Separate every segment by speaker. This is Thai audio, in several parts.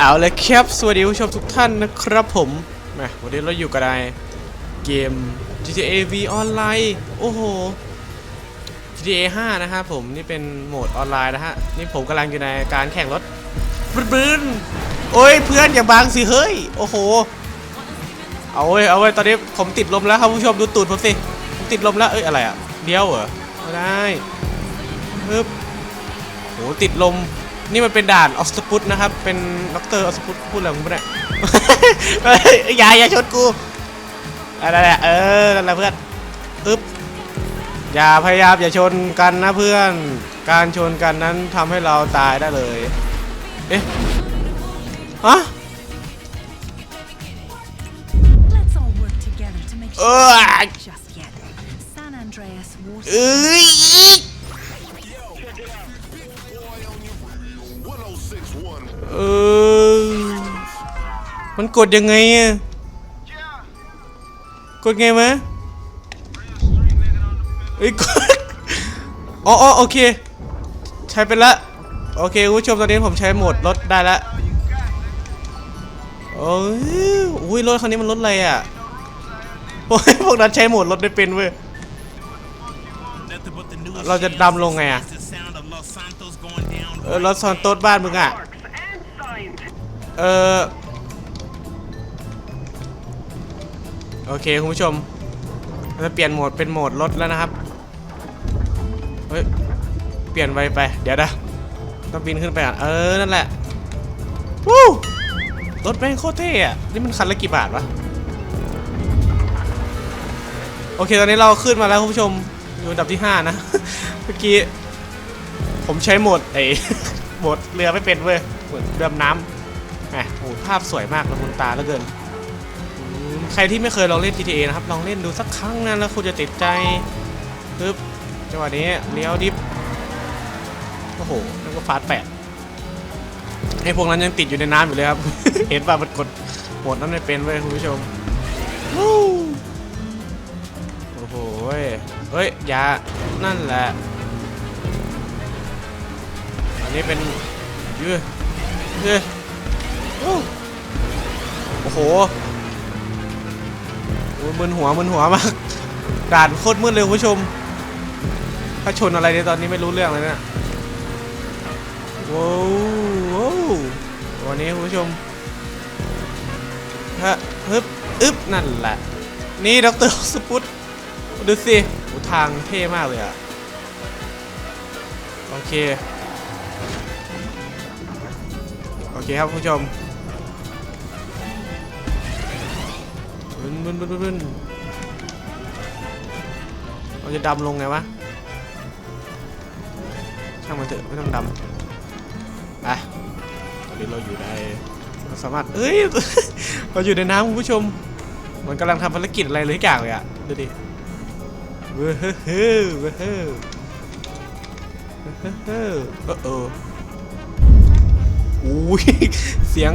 Speaker 1: เอาเลยครับ สวัสดีผู้ชมทุกท่านนะครับผมแหมวันนี้เราอยู่กับไอเกม GTA V ออนไลน์โอ้โห GTA 5 นะครับผมนี่เป็นโหมดออนไลน์นะฮะ นี่ผมกำลังอยู่ในการแข่งรถบึ้นๆโอ้ยเพื่อนอย่าบังสิเฮ้ย โอ้โห เอาเว้ยเอาเว้ยตอนนี้ผมติดลมแล้วครับผู้ชมดูตูดผมสิผมติดลมแล้วเอ้ยอะไรอะเลี้ยวเหรอไม่ได้ปึ๊บโหติดลม นี่มันเป็นด่านออสตปุตนะครับ เป็นด็อกเตอร์ออสตปุตพูดอะไรของมึงเนี่ยเฮ้ยอย่าอย่าชนกูอะไรแหละเออนั่นแหละเพื่อนปึ๊บอย่าพยายามอย่าชนกันนะเพื่อน การชนกันนั้นทำให้เราตายได้เลย เอ๊ะฮะ
Speaker 2: Let's all work together to make
Speaker 1: เอ
Speaker 2: sure
Speaker 1: อ
Speaker 2: just yet. San Andreas Water
Speaker 1: เอ้ย เออ มันกดยังไงอะกดไงมะเอ้ยกดอ๋ออโอเค ใช้เป็นละ โอเคคุณผู้ชมตอนนี้ผมใช้โหมดรถได้ละโอ้ยอุ้ยรถคันนี้มันรถอะไรอะโอ้ยพวกนั้นใช้โหมดรถไม่เป็นเว้ย เราจะดำลงไงอะเออรถซอนโต๊ดบ้านมึงอะ เออโอเคคุณผู้ชมเราจะเปลี่ยนโหมดเป็นโหมดรถแล้วนะครับ เฮ้ย เปลี่ยนไปไป เดี๋ยวนะ ต้องบินขึ้นไปก่อนเออ นั่นแหละ วู้รถแม่งโคตรเท่อะนี่มันคันละกี่บาทวะ โอเค ตอนนี้เราขึ้นมาแล้วคุณผู้ชม อยู่อันดับที่ 5 นะ เมื่อกี้ ผมใช้โหมดไอ้โหมดเรือไม่เป็นเว้ย เหมือนเรือน้ำ แหมโอ้โหภาพสวยมากละมุนตาเหลือเกิน ใครที่ไม่เคยลองเล่น GTA นะครับ ลองเล่นดูสักครั้งนะแล้วคุณจะติดใจปึ๊บจังหวะนี้เลี้ยวดิฟโอ้โหนั่นก็ฟาสแปดไอพวกนั้นยังติดอยู่ในน้ำอยู่เลยครับ เห็นป่ะมันกดโหมดนั้นไม่เป็นเว้ยคุณผู้ชมโอ้โหเฮ้ยยานั่นแหละ อันนี้เป็นยืดยืดโอ้ โอ้โหมึนหัวมึนหัวมากด่านโคตรมืดเลยคุณผู้ชม ถ้าชนอะไรในตอนนี้ไม่รู้เรื่องเลยเนะี่ยว้าวว้าววันนี้คุณผู้ชมฮะฮึบอึบนั่นแหละ นี่ด็อกเตอร์สปุตดูสิทางเท่มากเลยอะโอเค โอเคครับคุณผู้ชม บึนบึนบึนบึนบึนเราจะดำลงไงวะ ช่างมันเถอะไม่ต้องดำไปตอนนี้เราอยู่ในเราสามารถเอ้ย เราอยู่ในน้ำคุณผู้ชม เหมือนกำลังทำภารกิจอะไรเลยอย่างเลยอะดูดิเว้อเฮ้อเฮ้อเว้อเฮ้อเว้อเฮ้อเฮ้อเออเอออุ้ย เสียง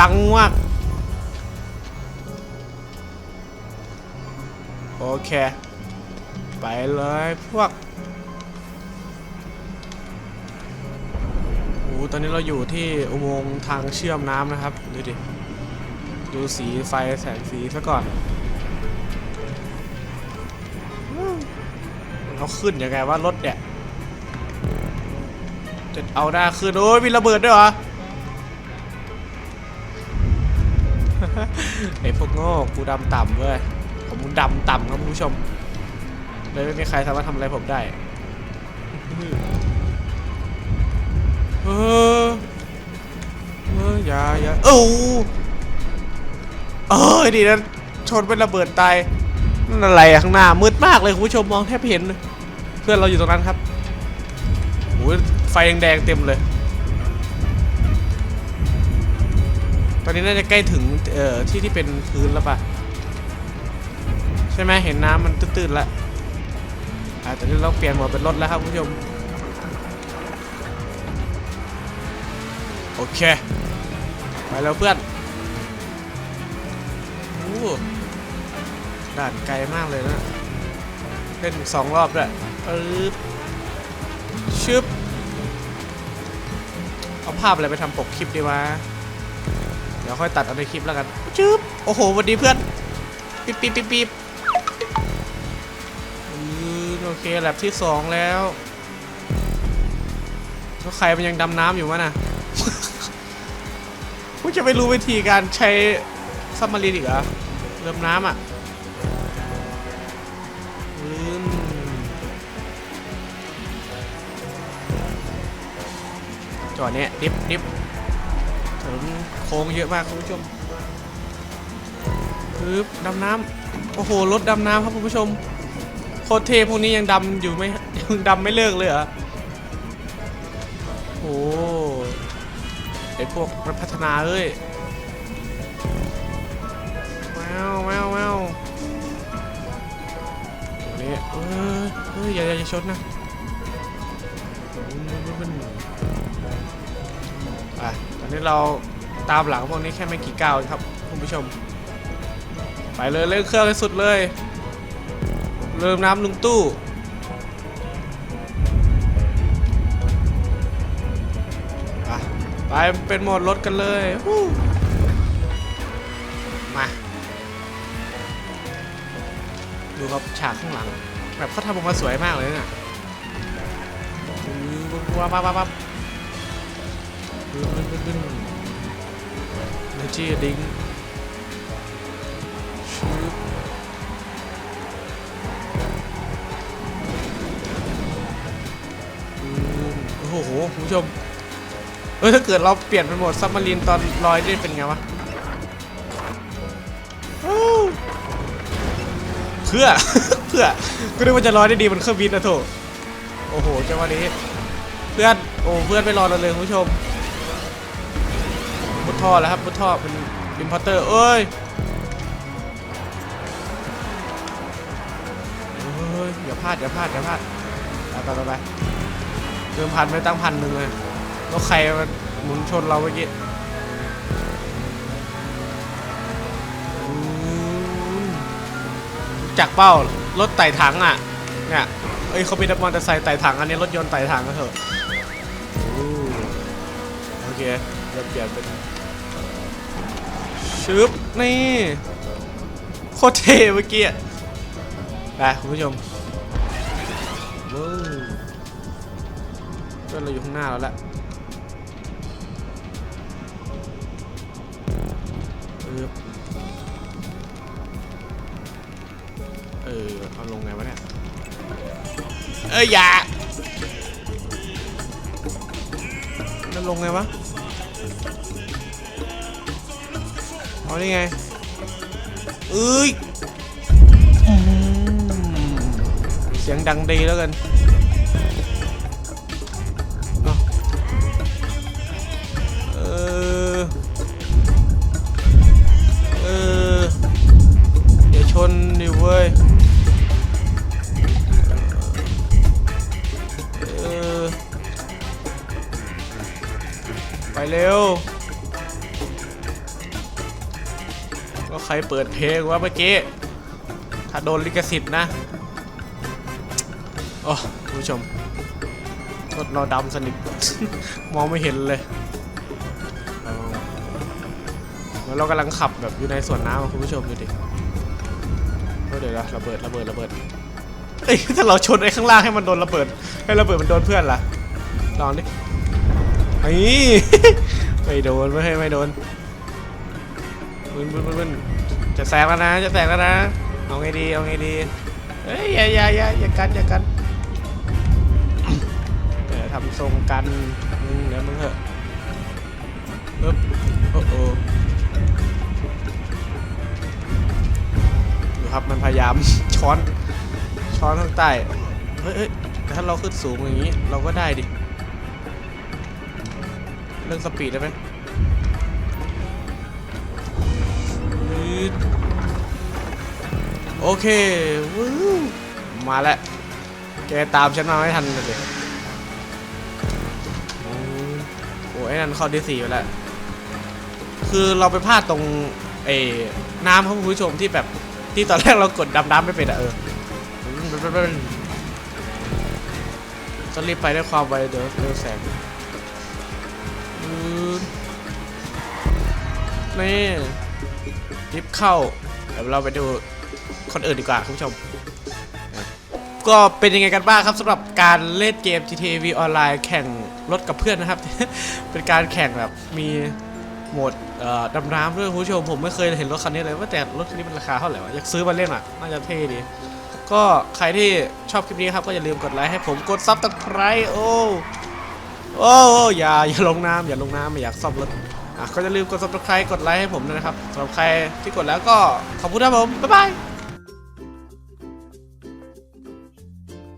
Speaker 1: ดังมาก เค ไปเลยพวกโอ้ตอนนี้เราอยู่ที่อุโมงค์ทางเชื่อมน้ำนะครับ ดูดิ ดูสีไฟแสงสีซะก่อนเขาขึ้นยังไงว่ารถเนี่ยจะเอาหน้าขึ้น โอ้ยมีระเบิดด้วยเหรอไอพวกโง่กูดำต่ำเว้ย ผมดำต่ำครับคุณผู้ชมเลยไม่มีใครสามารถทำอะไรผมได้เออเอออย่าอย่าเอ้าเอ้ยดีนะชนเป็นระเบิดตายนั่นอะไรอะข้างหน้ามืดมากเลยคุณผู้ชมมองแทบเห็น เพื่อนเราอยู่ตรงนั้นครับโอ้ยไฟแดงๆเต็มเลย ตอนนี้น่าจะใกล้ถึงเอ่อที่ที่เป็นพื้นแล้วป่ะ ใช่ไหมเห็นน้ำมันตื้นๆแล้วอ่าตอนนี้เราเปลี่ยนหมดเป็นรถแล้วครับคุณผู้ชม โอเค ไปแล้วเพื่อนโอ้ด่านไกลมากเลยนะเล่นสองรอบด้วยปึ๊บชึบเอาภาพอะไรไปทำปกคลิปดีวะเราค่อยตัดเอาในคลิปแล้วกันจึ๊บโอ้โหวันดีเพื่อน ปิ๊บปิ๊บปิ๊บ เคแลบที่สองแล้วแล้วใครมันยังดำน้ำอยู่วะน่ะกูจะไม่รู้วิธีการใช้ซับมารีนอีกเหรอเริ่มน้ำอะอืมจอดเนี้ยดิฟดิฟถนนโค้งเยอะมากคุณผู้ชมปึ๊บดำน้ำโอ้โหรถดำน้ำครับคุณผู้ชม โคตรเทพวกนี้ยังดำอยู่ไหมยังดำไม่เลิกเลยเหรอโอ้ไอพวกพัฒนาเอ้ยแมวแมวแมวนี่เอ้เฮ้ยอย่าอย่าอย่าชนนะอะตอนนี้เราตามหลังพวกนี้แค่ไม่กี่ก้าวเองครับคุณผู้ชม ไปเลยเร่งเครื่องให้สุดเลย เริ่มน้ำลุงตู้ ไปเป็นโหมดรถกันเลยมา ดูครับฉากข้างหลัง แบบเขาทำออกมาสวยมากเลยเนี่ยว้าวว้าวว้าวว้าวบึ้นบึ้นบึ้นเนจีดิ้ง โอ้โหคุณผู้ชม เออถ้าเกิดเราเปลี่ยนเป็นโหมดซับมารีนตอนลอยได้เป็นไงวะเพื่อเพื่อก็นึกว่าจะลอยได้ดีบนเครื่องบินนะโถโอ้โหจังหวะนี้เพื่อนโอ้เพื่อนไปรอเราเลยคุณผู้ชมมุดท่อแล้วครับมุดท่อเป็นอินพอร์เตอร์เอ้ยอย่าพลาดอย่าพลาดอย่าพลาดไปไปไปไป เติมพันไม่ตั้งพันหนึ่งเลยแล้วใครมาหมุนชนเราเมื่อกี้จากเป้ารถไต่ถังอะ เนี่ย เอ้ยเขาเป็นมอเตอร์ไซค์ไต่ถัง อันนี้รถยนต์ไต่ถังก็เถอะโอเคเดี๋ยวเปลี่ยนเป็นชึบนี่โคตรเท่เมื่อกี้ไปคุณผู้ชมว้าว พื่อนเราอยู่ข้างหน้าแล้วแหละปึ๊บเออเอาลงไงวะเนี่ย เอ้ยอย่ามันลงไงวะเอาได้ไงเอ้ยเสียงดังดีแล้วกัน เว้ยเออไปเร็ว ก็ใครเปิดเพลงวะเมื่อกี้ ถ้าโดนลิขสิทธิ์นะโอ้คุณผู้ชมรถเราดำสนิท มองไม่เห็นเลยแล้วเรากำลังขับแบบอยู่ในสวนน้ำคุณผู้ชมดูดิ เฮ้ยเดี๋ยวนะระเบิดระเบิดระเบิดเอ้ยถ้าเราชนไอ้ข้างล่างให้มันโดนระเบิด ให้ระเบิดมันโดนเพื่อนล่ะลองดิไอ้ไม่โดนไม่ให้ไม่โดนมึนมึนมึนจะแซงแล้วนะ จะแซงแล้วนะ เอาไงดี เอาไงดี เฮ้ยอย่าอย่าอย่าอย่ากันอย่ากันเดี๋ยวทำทรงกันมึงเดี๋ยวมึงเถอะปึ๊บโอ้โห ครับมันพยายามช้อนช้อนข้างใต้เฮ้ยแต่ถ้าเราขึ้นสูงอย่างนี้ เราก็ได้ดิเรื่องสปีดได้ไหมโอเควู้มาแล้วแกตามฉันมาไม่ทันเลยโอ้โหไอ้นั่นเข้าดีสี่ไปแล้ว คือเราไปพลาดตรงเออน้ำครับคุณผู้ชมที่แบบ ที่ตอนแรกเรากดดำน้ำไม่เป็นอะเออต้องรีบไปด้วยความไวเดี๋ยวเร็วแสงนี่ลิฟเข้า เดี๋ยวเราไปดูคนอื่นดีกว่าคุณผู้ชม ก็เป็นยังไงกันบ้างครับสำหรับการเล่นเกม GTA V ออนไลน์แข่งรถกับเพื่อนนะครับ เป็นการแข่งแบบมี โหมดดำน้ำด้วยคุณผู้ชมผมไม่เคยเห็นรถคันนี้เลยว่าแต่รถคันนี้มันราคาเท่าไหร่วะอยากซื้อมาเล่นอะน่าจะเท่ดีก็ใครที่ชอบคลิปนี้ครับก็อย่าลืมกดไลค์ให้ผมกดซับตะไคร้โอ้โอ้อย่าอย่าลงน้ำอย่าลงน้ำไม่อยากซ่อมรถอะก็อย่าลืมกดซับตะไคร้กดไลค์ให้ผมด้วยนะครับสำหรับใครที่กดแล้วก็ขอบคุณครับผมบ๊ายบาย